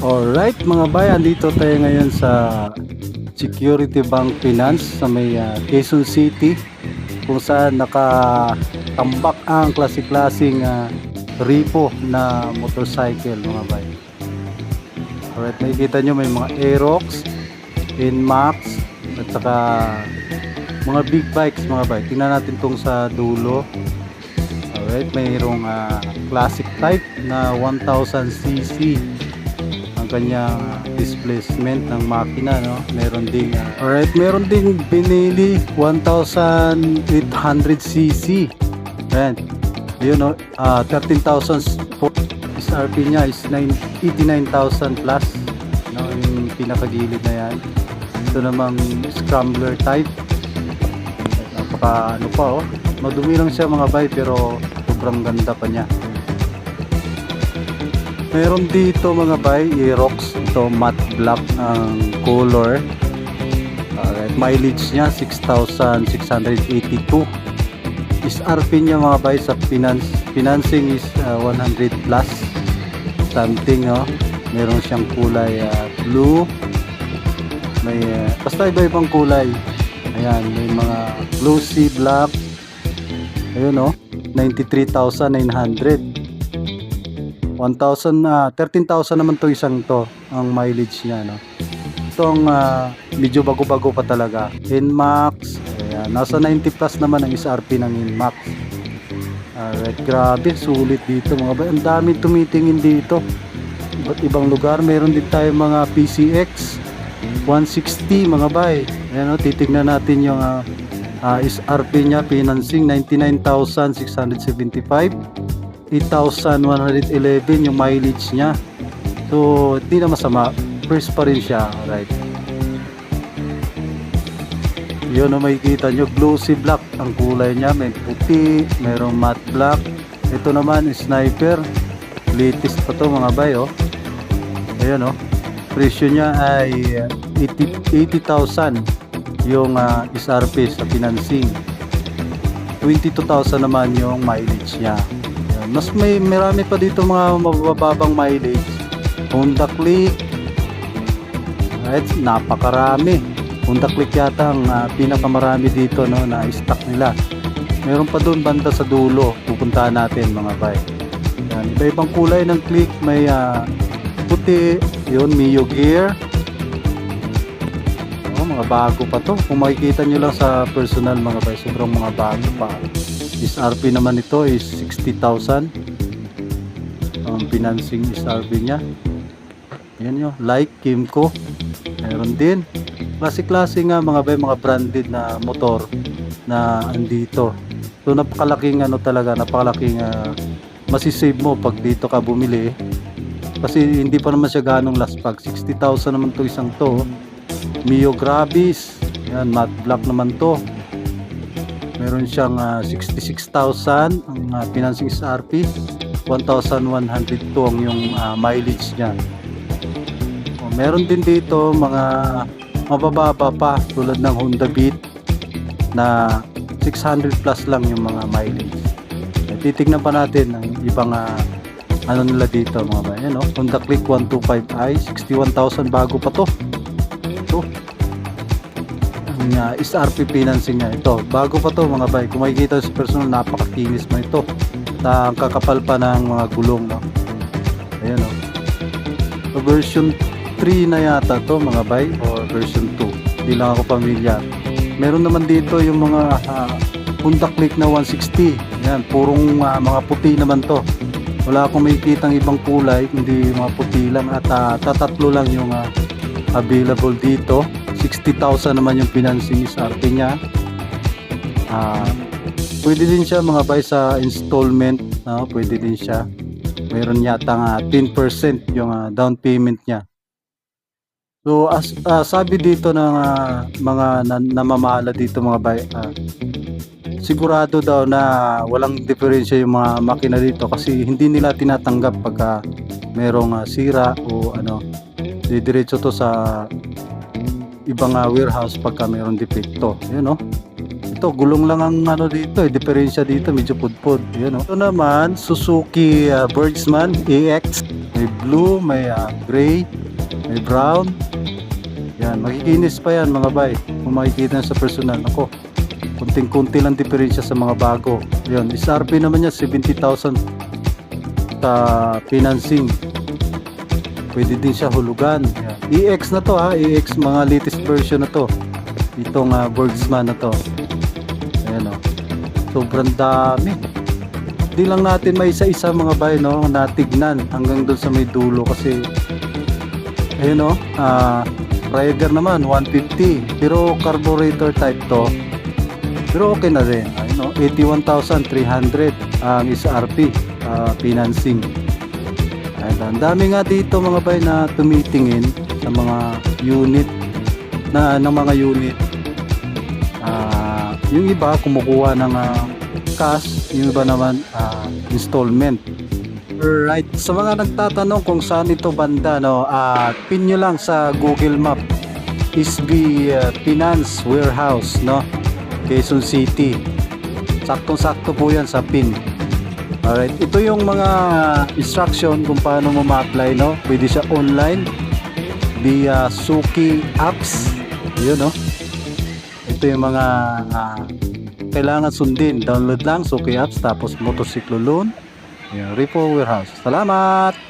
Alright mga bayan, dito tayo ngayon sa Security Bank Finance sa may ah, Quezon City kung saan nakatambak ang klase-klaseng ah, repo na motorcycle mga bayan. Alright, nakikita nyo may mga Aerox, Inmax, at saka mga big bikes mga bayan. Tingnan natin tong sa dulo. Alright, mayroong ah, classic type na 1000cc ang kanyang displacement ng makina no? Meron ding uh, alright meron ding Benelli 1800cc ayan. Yun no? Uh, 13,000 po- SRP niya is 9 89,000 plus. No yung pinakagilid na yan? Ito namang scrambler type. Napaka ano pa oh. Madumi lang siya mga bay pero sobrang ganda pa niya Meron dito mga bay, Aerox, ito matte black ang color. Alright, mileage niya 6,682. SRP niya mga bay sa finance, financing is uh, 100 plus something no. Meron siyang kulay uh, blue. May uh, basta iba-ibang kulay. Ayan, may mga glossy black. Ayun no, 93,900. 1,000 na 13,000 naman to isang to ang mileage niya no. Itong ah, medyo bago-bago pa talaga. Inmax, ayan, nasa 90 plus naman ang SRP ng Inmax. Alright, grabe, sulit dito mga bay. Ang dami tumitingin dito. Iba't ibang lugar, meron din tayo mga PCX 160 mga bay. Ayan o, titignan natin yung ah, ah, SRP niya, financing 99,675. 8,111 yung mileage niya. So, hindi na masama. First pa rin siya. Right. Yun ang makikita nyo. Glossy black ang kulay niya. May puti, mayroong matte black. Ito naman, sniper. Latest pa to mga bay, oh. Ayan, oh. Presyo niya ay uh, 80 80,000 yung uh, SRP sa financing. 22,000 naman yung mileage niya. Mas may marami pa dito mga mabababang mileage. Honda Click. Right, napakarami. Honda Click yata ang ah, pinakamarami dito no na stock nila. Meron pa doon banda sa dulo. Pupuntahan natin mga bay. Yan, iba-ibang kulay ng Click. May ah, puti, yun, Mio Gear. Oh, mga bago pa to. Kung makikita nyo lang sa personal mga bay, sobrang mga bago pa. SRP naman ito is 60,000. Ang financing SRP niya. Yan yun. Like Kimco. Meron din. Klase-klase nga mga bay, mga branded na motor na andito. So napakalaking ano talaga, napakalaking uh, masisave mo pag dito ka bumili. Kasi hindi pa naman siya ganong last pag 60,000 naman to isang to. Mio Gravis. Yan, matte black naman to. Meron siyang ah, 66,000 ang uh, financing SRP. 1,102 ang yung ah, mileage niya. O, meron din dito mga mabababa pa tulad ng Honda Beat na 600 plus lang yung mga mileage. Titignan pa natin ang ibang ah, ano nila dito mga bayan. No? Honda Click 125i, 61,000 bago pa to. Ito. Ang uh, SRP financing niya ito. Bago pa to mga bay. Kung makikita sa personal, napakakinis mo ito. Ta ang kakapal pa ng mga gulong. No? Ayan o. So, version 3 na yata to mga bay or version 2. Hindi lang ako pamilyar. Meron naman dito yung mga uh, Honda Click na 160. Yan, purong ah, mga puti naman to. Wala akong makikitang ibang kulay, hindi mga puti lang at ah, tatatlo lang yung ah, available dito. 60,000 naman yung financing SRP niya. Ah, pwede din siya mga bay sa installment, no? pwede din siya. Meron yata nga 10% yung ah, down payment niya. So as ah, sabi dito ng ah, mga nan- namamahala dito mga bay, ah, sigurado daw na walang diferensya yung mga makina dito kasi hindi nila tinatanggap pagka merong ah, sira o ano didiretso to sa ibang ah, warehouse pagka merong depekto yun no dito. Gulong lang ang ano dito, eh. diferensya dito, medyo pudpud. Yan oh. Ito naman, Suzuki uh, Birdsman EX. May blue, may ah, gray, may brown. Yan, makikinis pa yan mga bay. Kung makikita sa personal. Ako, kunting-kunti lang diferensya sa mga bago. Yan, SRP naman niya, 70,000 sa financing. Pwede din siya hulugan. Yan. EX na to ha, EX mga latest version na to. Itong uh, Birdsman na to. Ayan o. Sobrang dami. Hindi lang natin may isa-isa mga bay no, natignan hanggang doon sa may dulo kasi ayun o, ah Rider naman 150 pero carburetor type to pero okay na rin ayun o, 81,300 ang SRP ah, financing Ayun, ang dami nga dito mga bay na tumitingin sa mga unit na ng mga unit Ah, yung iba kumukuha ng ah, cash yung iba naman ah, installment Alright, sa mga nagtatanong kung saan ito banda, no, ah pin lang sa Google Map, SB ah, Finance Warehouse, no, Quezon City. Saktong-sakto po yan sa pin. Alright, ito yung mga instruction kung paano mo ma-apply, no. Pwede siya online via Suki apps. Yun, no. Ito yung mga ah, kailangan sundin. Download lang Suki apps tapos motorsiklo loan. Yan, Repo Warehouse. Salamat!